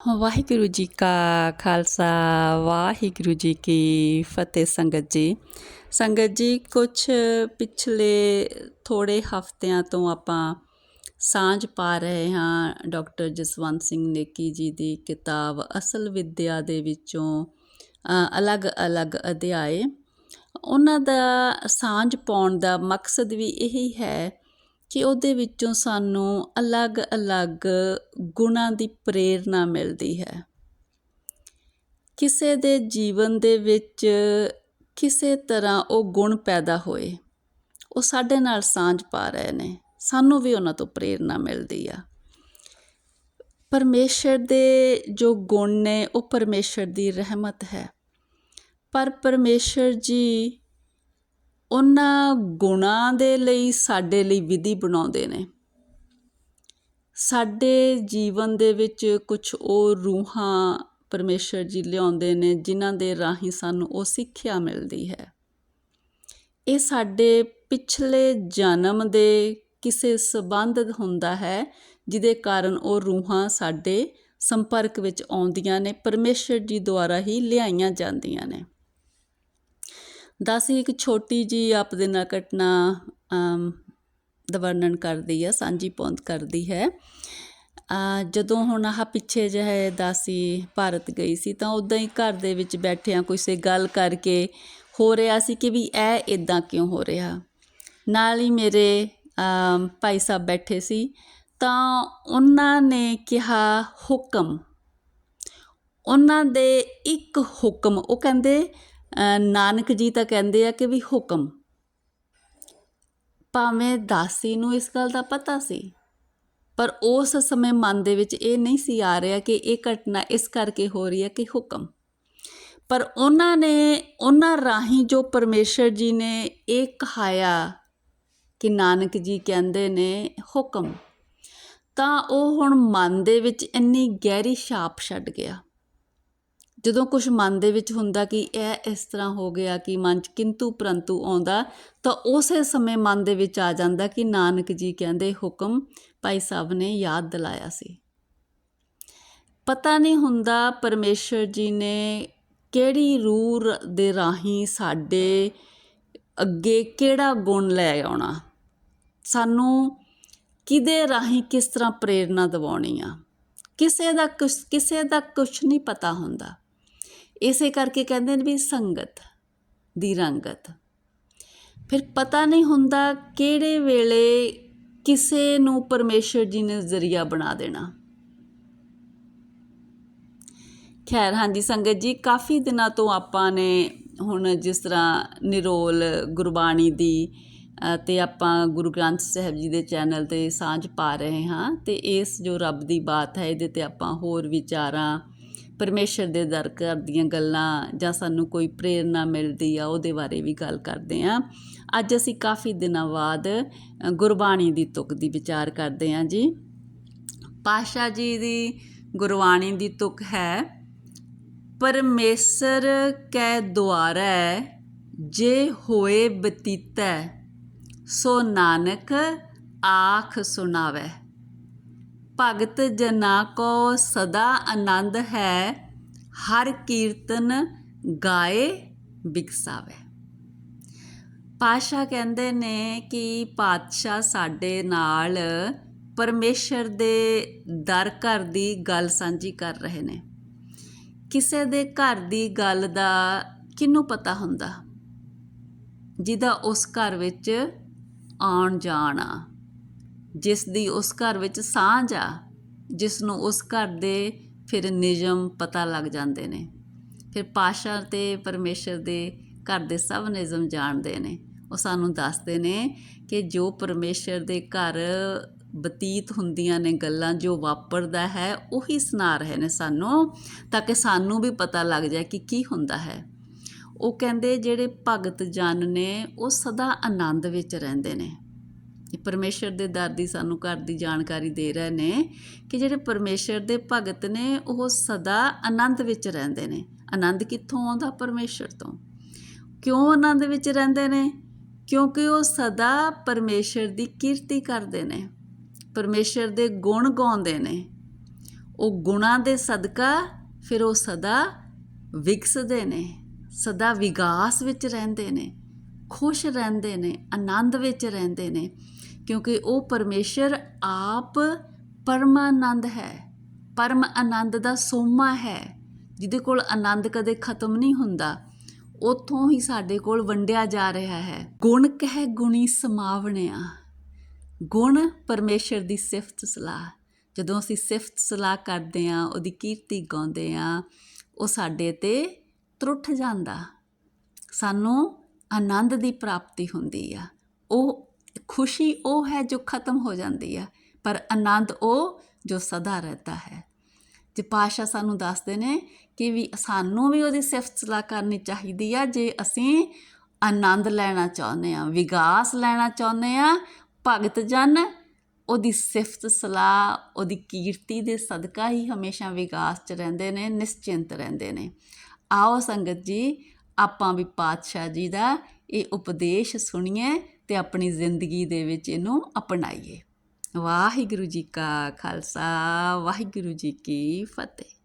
ਵਾਹਿਗੁਰੂ ਜੀ ਕਾ ਖਾਲਸਾ, ਵਾਹਿਗੁਰੂ ਜੀ ਕੀ ਫਤਿਹ ਸੰਗਤ ਜੀ। ਸੰਗਤ ਜੀ ਕੁਝ ਪਿਛਲੇ ਥੋੜੇ ਹਫ਼ਤਿਆਂ ਤੋਂ ਆਪਾਂ ਸਾਂਝ ਪਾ ਰਹੇ ਹਾਂ ਡਾਕਟਰ ਜਸਵੰਤ ਸਿੰਘ ਨੇਕੀ ਜੀ ਦੀ ਕਿਤਾਬ ਅਸਲ ਵਿਦਿਆ ਦੇ ਵਿੱਚੋਂ ਅਲੱਗ-ਅਲੱਗ ਅਧਿਆਏ। ਉਹਨਾਂ ਦਾ ਸਾਂਝ ਪਾਉਣ ਦਾ ਮਕਸਦ ਵੀ ਇਹੀ ਹੈ ਕਿ ਉਹਦੇ ਵਿੱਚੋਂ ਸਾਨੂੰ ਅਲੱਗ-ਅਲੱਗ ਗੁਣਾਂ ਦੀ ਪ੍ਰੇਰਣਾ ਮਿਲਦੀ ਹੈ। ਕਿਸੇ ਦੇ ਜੀਵਨ ਦੇ ਵਿੱਚ ਕਿਸੇ ਤਰ੍ਹਾਂ ਉਹ ਗੁਣ ਪੈਦਾ ਹੋਏ, ਉਹ ਸਾਡੇ ਨਾਲ ਸਾਂਝ ਪਾ ਰਹੇ ਨੇ, ਸਾਨੂੰ ਵੀ ਉਹਨਾਂ ਤੋਂ ਪ੍ਰੇਰਣਾ ਮਿਲਦੀ ਆ। ਪਰਮੇਸ਼ਰ ਦੇ ਜੋ ਗੁਣ ਨੇ, ਉਹ ਪਰਮੇਸ਼ਰ ਦੀ ਰਹਿਮਤ ਹੈ। ਪਰ ਪਰਮੇਸ਼ਰ ਜੀ ਉਹਨਾਂ ਗੁਣਾਂ ਦੇ ਲਈ ਸਾਡੇ ਲਈ ਵਿਧੀ ਬਣਾਉਂਦੇ ਨੇ। ਸਾਡੇ ਜੀਵਨ ਦੇ ਵਿੱਚ ਕੁਝ ਉਹ ਰੂਹਾਂ ਪਰਮੇਸ਼ਰ ਜੀ ਲਿਆਉਂਦੇ ਨੇ, ਜਿਨ੍ਹਾਂ ਦੇ ਰਾਹੀਂ ਸਾਨੂੰ ਉਹ ਸਿੱਖਿਆ ਮਿਲਦੀ ਹੈ। ਇਹ ਸਾਡੇ ਪਿਛਲੇ ਜਨਮ ਦੇ ਕਿਸੇ ਸਬੰਧ ਹੁੰਦਾ ਹੈ, ਜਿਹਦੇ ਕਾਰਨ ਉਹ ਰੂਹਾਂ ਸਾਡੇ ਸੰਪਰਕ ਵਿੱਚ ਆਉਂਦੀਆਂ ਨੇ, ਪਰਮੇਸ਼ਰ ਜੀ ਦੁਆਰਾ ਹੀ ਲਿਆਈਆਂ ਜਾਂਦੀਆਂ ਨੇ। ਦਾਸੀ ਇੱਕ ਛੋਟੀ ਜੀ ਆਪਦੇ ਨਾਲ ਘਟਨਾ ਦਾ ਵਰਣਨ ਕਰਦੀ ਹੈ ਸਾਂਝੀ ਪੌਂਦ ਕਰਦੀ ਹੈ। ਜਦੋਂ ਹੁਣ ਆਹ ਪਿੱਛੇ ਜਿਹੇ ਦਾਸੀ ਭਾਰਤ ਗਈ ਸੀ ਤਾਂ ਉਦਾਂ ਹੀ ਘਰ ਦੇ ਵਿੱਚ ਬੈਠਿਆਂ ਕਿਸੇ ਗੱਲ ਕਰਕੇ ਹੋ ਰਿਹਾ ਸੀ ਕਿ ਵੀ ਇਹ ਇਦਾਂ ਕਿਉਂ ਹੋ ਰਿਹਾ? ਨਾਲ ਹੀ ਮੇਰੇ ਭਾਈ ਸਾਹਿਬ ਬੈਠੇ ਸੀ ਤਾਂ ਉਹਨਾਂ ਨੇ ਕਿਹਾ, ਹੁਕਮ। ਉਹਨਾਂ ਦੇ ਇੱਕ ਹੁਕਮ, ਉਹ ਕਹਿੰਦੇ ਨਾਨਕ ਜੀ ਤਾਂ ਕਹਿੰਦੇ ਆ ਕਿ ਵੀ ਹੁਕਮ। ਭਾਵੇਂ ਦਾਸੀ ਨੂੰ ਇਸ ਗੱਲ ਦਾ ਪਤਾ ਸੀ, ਪਰ ਉਸ ਸਮੇਂ ਮਨ ਦੇ ਵਿੱਚ ਇਹ ਨਹੀਂ ਸੀ ਆ ਰਿਹਾ ਕਿ ਇਹ ਘਟਨਾ ਇਸ ਕਰਕੇ ਹੋ ਰਹੀ ਹੈ ਕਿ ਹੁਕਮ। ਪਰ ਉਹਨਾਂ ਨੇ, ਉਹਨਾਂ ਰਾਹੀਂ ਜੋ ਪਰਮੇਸ਼ਰ ਜੀ ਨੇ ਇਹ ਕਹਾਇਆ ਕਿ ਨਾਨਕ ਜੀ ਕਹਿੰਦੇ ਨੇ ਹੁਕਮ, ਤਾਂ ਉਹ ਹੁਣ ਮਨ ਦੇ ਵਿੱਚ ਇੰਨੀ ਗਹਿਰੀ ਛਾਪ ਛੱਡ ਗਿਆ। ਜਦੋਂ ਕੁਝ ਮਨ ਦੇ ਵਿੱਚ ਹੁੰਦਾ ਕਿ ਇਹ ਇਸ ਤਰ੍ਹਾਂ ਹੋ ਗਿਆ ਕਿ ਮਨ 'ਚ ਕਿੰਤੂ ਪਰੰਤੂ ਆਉਂਦਾ, ਤਾਂ ਉਸੇ ਸਮੇਂ ਮਨ ਦੇ ਵਿੱਚ ਆ ਜਾਂਦਾ ਕਿ ਨਾਨਕ ਜੀ ਕਹਿੰਦੇ, ਹੁਕਮ ਭਾਈ ਸਾਹਿਬ ਨੇ ਯਾਦ ਦਿਲਾਇਆ ਸੀ। ਪਤਾ ਨਹੀਂ ਹੁੰਦਾ ਪਰਮੇਸ਼ਰ ਜੀ ਨੇ ਕਿਹੜੀ ਰੂਹ ਦੇ ਰਾਹੀਂ ਸਾਡੇ ਅੱਗੇ ਕਿਹੜਾ ਗੁਣ ਲੈ ਆਉਣਾ। ਸਾਨੂੰ ਕਿਦੇ ਰਾਹੀਂ ਕਿਸ ਤਰ੍ਹਾਂ ਪ੍ਰੇਰਣਾ ਦਿਵਾਉਣੀ ਆ? ਕਿਸੇ ਦਾ ਕਿਸੇ ਦਾ ਕੁਝ ਨਹੀਂ ਪਤਾ ਹੁੰਦਾ। ਇਸੇ ਕਰਕੇ ਕਹਿੰਦੇ ਨੇ ਵੀ ਸੰਗਤ ਦੀ ਰੰਗਤ। ਫਿਰ ਪਤਾ ਨਹੀਂ ਹੁੰਦਾ ਕਿਹੜੇ ਵੇਲੇ ਕਿਸੇ ਨੂੰ ਪਰਮੇਸ਼ਰ ਜੀ ਨੇ ਜ਼ਰੀਆ ਬਣਾ ਦੇਣਾ। ਖੈਰ, ਹਾਂਜੀ, ਸੰਗਤ ਜੀ, ਕਾਫੀ ਦਿਨਾਂ ਤੋਂ ਆਪਾਂ ਨੇ ਹੁਣ ਜਿਸ ਤਰ੍ਹਾਂ ਨਿਰੋਲ ਗੁਰਬਾਣੀ ਦੀ ਤੇ ਆਪਾਂ ਗੁਰੂ ਗ੍ਰੰਥ ਸਾਹਿਬ ਜੀ ਦੇ ਚੈਨਲ ਤੇ ਸਾਂਝ ਪਾ ਰਹੇ ਹਾਂ, ਤੇ ਇਸ ਜੋ ਰੱਬ ਦੀ ਬਾਤ ਹੈ, ਇਹਦੇ ਤੇ ਆਪਾਂ ਹੋਰ ਵਿਚਾਰਾਂ ਪਰਮੇਸ਼ਰ ਦੇ ਦਰ ਘਰ ਦੀਆਂ ਗੱਲਾਂ ਜਾਂ ਸਾਨੂੰ ਕੋਈ ਪ੍ਰੇਰਣਾ ਮਿਲਦੀ ਆ, ਉਹਦੇ ਬਾਰੇ ਵੀ ਗੱਲ ਕਰਦੇ ਆਂ। ਅੱਜ ਅਸੀਂ ਕਾਫੀ ਦਿਨਾਂ ਬਾਅਦ ਗੁਰਬਾਣੀ ਦੀ ਤੁਕ ਦੀ ਵਿਚਾਰ ਕਰਦੇ ਆਂ ਜੀ। ਪਾਸ਼ਾ ਜੀ ਦੀ ਗੁਰਬਾਣੀ ਦੀ ਤੁਕ ਹੈ, ਪਰਮੇਸ਼ਰ ਕੈ ਦੁਆਰੈ, ਜੇ ਹੋਏ ਬਤੀਤੈ, ਸੋ ਨਾਨਕ ਆਖ ਸੁਣਾਵੇ। ਭਗਤ ਜਨਾ ਕੋ ਸਦਾ ਆਨੰਦ ਹੈ, ਹਰ ਕੀਰਤਨ ਗਾਏ ਬਿਕਸਾਵੇ। ਪਾਸ਼ਾ ਕਹਿੰਦੇ ਨੇ ਕਿ ਪਾਤਸ਼ਾਹ ਸਾਡੇ ਨਾਲ ਪਰਮੇਸ਼ਰ ਦੇ ਦਰ ਘਰ ਦੀ ਗੱਲ ਸਾਂਝੀ ਕਰ ਰਹੇ ਨੇ। ਕਿਸੇ ਦੇ ਘਰ ਦੀ ਗੱਲ ਦਾ ਕਿੰਨੂੰ ਪਤਾ ਹੁੰਦਾ? ਜਿਹਦਾ ਉਸ ਘਰ ਵਿੱਚ ਆਉਣ ਜਾਣ ਆ। ਜਿਸ ਦੀ ਉਸ ਘਰ ਵਿੱਚ ਸਾਂਝ ਆ, ਜਿਸ ਨੂੰ ਉਸ ਘਰ ਦੇ ਫਿਰ ਨਿਯਮ ਪਤਾ ਲੱਗ ਜਾਂਦੇ ਨੇ। ਫਿਰ ਪਾਸ਼ਾ ਤੇ ਪਰਮੇਸ਼ਰ ਦੇ ਘਰ ਦੇ ਸਭ ਨਿਯਮ ਜਾਣਦੇ ਨੇ। ਉਹ ਸਾਨੂੰ ਦੱਸਦੇ ਨੇ ਕਿ ਜੋ ਪਰਮੇਸ਼ਰ ਦੇ ਘਰ ਬਤੀਤ ਹੁੰਦੀਆਂ ਨੇ ਗੱਲਾਂ, ਜੋ ਵਾਪਰਦਾ ਹੈ, ਉਹੀ ਸੁਣਾ ਰਹੇ ਨੇ ਸਾਨੂੰ, ਤਾਂ ਕਿ ਸਾਨੂੰ ਵੀ ਪਤਾ ਲੱਗ ਜਾਏ ਕਿ ਕੀ ਹੁੰਦਾ ਹੈ। ਉਹ ਕਹਿੰਦੇ ਜਿਹੜੇ ਭਗਤ ਜਨ ਨੇ, ਉਹ ਸਦਾ ਆਨੰਦ ਵਿੱਚ ਰਹਿੰਦੇ ਨੇ। ਪਰਮੇਸ਼ਰ ਦੇ ਦਰ ਦੀ ਸਾਨੂੰ ਘਰ ਦੀ ਜਾਣਕਾਰੀ ਦੇ ਰਹੇ ਨੇ ਕਿ ਜਿਹੜੇ ਪਰਮੇਸ਼ਰ ਦੇ ਭਗਤ ਨੇ, ਉਹ ਸਦਾ ਆਨੰਦ ਵਿੱਚ ਰਹਿੰਦੇ ਨੇ। ਆਨੰਦ ਕਿੱਥੋਂ ਆਉਂਦਾ? ਪਰਮੇਸ਼ਰ ਤੋਂ। ਕਿਉਂ ਆਨੰਦ ਵਿੱਚ ਰਹਿੰਦੇ ਨੇ? ਕਿਉਂਕਿ ਉਹ ਸਦਾ ਪਰਮੇਸ਼ਰ ਦੀ ਕੀਰਤੀ ਕਰਦੇ ਨੇ। ਪਰਮੇਸ਼ਰ ਦੇ ਗੁਣ ਗਾਉਂਦੇ ਨੇ। ਉਹ ਗੁਣਾਂ ਦੇ ਸਦਕਾ ਫਿਰ ਉਹ ਸਦਾ ਵਿਕਸਦੇ ਨੇ। ਸਦਾ ਵਿਕਾਸ ਵਿੱਚ ਰਹਿੰਦੇ ਨੇ। ਖੁਸ਼ ਰਹਿੰਦੇ ਨੇ, ਆਨੰਦ ਵਿੱਚ ਰਹਿੰਦੇ ਨੇ, ਕਿਉਂਕਿ ਉਹ ਪਰਮੇਸ਼ਰ ਆਪ ਪਰਮਾਨੰਦ ਹੈ। ਪਰਮ ਆਨੰਦ ਦਾ ਸੋਮਾ ਹੈ, ਜਿਹਦੇ ਕੋਲ ਆਨੰਦ ਕਦੇ ਖਤਮ ਨਹੀਂ ਹੁੰਦਾ। ਉਥੋਂ ਹੀ ਸਾਡੇ ਕੋਲ ਵੰਡਿਆ ਜਾ ਰਿਹਾ ਹੈ। ਗੁਣ ਕਹਿ ਗੁਣੀ ਸਮਾਵਣਿਆ। ਗੁਣ ਪਰਮੇਸ਼ਰ ਦੀ ਸਿਫਤ ਸਲਾਹ। ਜਦੋਂ ਅਸੀਂ ਸਿਫਤ ਸਲਾਹ ਕਰਦੇ ਆਂ ਉਹਦੀ ਕੀਰਤੀ ਗਾਉਂਦੇ ਆਂ ਉਹ ਸਾਡੇ ਤੇ ਤਰੁੱਠ ਜਾਂਦਾ। ਸਾਨੂੰ ਆਨੰਦ ਦੀ ਪ੍ਰਾਪਤੀ ਹੁੰਦੀ ਆ। ਉਹ ਖੁਸ਼ੀ ਉਹ ਹੈ ਜੋ ਖਤਮ ਹੋ ਜਾਂਦੀ ਆ, ਪਰ ਆਨੰਦ ਉਹ ਜੋ ਸਦਾ ਰਹਿਤਾ ਹੈ। ਜੇ ਪਾਸ਼ਾ ਸਾਨੂੰ ਦੱਸਦੇ ਨੇ ਕਿ ਵੀ ਸਾਨੂੰ ਵੀ ਉਹਦੀ ਸਿਫਤ ਸਲਾਹ ਕਰਨੀ ਚਾਹੀਦੀ ਆ, ਜੇ ਅਸੀਂ ਆਨੰਦ ਲੈਣਾ ਚਾਹੁੰਦੇ ਆ ਵਿਕਾਸ ਲੈਣਾ ਚਾਹੁੰਦੇ ਆ ਭਗਤ ਜਨ, ਉਹਦੀ ਸਿਫਤ ਸਲਾਹ, ਉਹਦੀ ਕੀਰਤੀ ਦੇ ਸਦਕਾ ਹੀ ਹਮੇਸ਼ਾ ਵਿਕਾਸ 'ਚ ਰਹਿੰਦੇ ਨੇ, ਨਿਸ਼ਚਿੰਤ ਰਹਿੰਦੇ ਨੇ। ਆਓ ਸੰਗਤ ਜੀ ਆਪਾਂ ਵੀ ਪਾਤਸ਼ਾਹ ਜੀ ਦਾ ਇਹ ਉਪਦੇਸ਼ ਸੁਣੀਏ ਤੇ ਆਪਣੀ ਜ਼ਿੰਦਗੀ ਦੇ ਵਿੱਚ ਇਹਨੂੰ ਅਪਣਾਈਏ। ਵਾਹਿਗੁਰੂ ਜੀ ਕਾ ਖਾਲਸਾ, ਵਾਹਿਗੁਰੂ ਜੀ ਕੀ ਫਤਿਹ।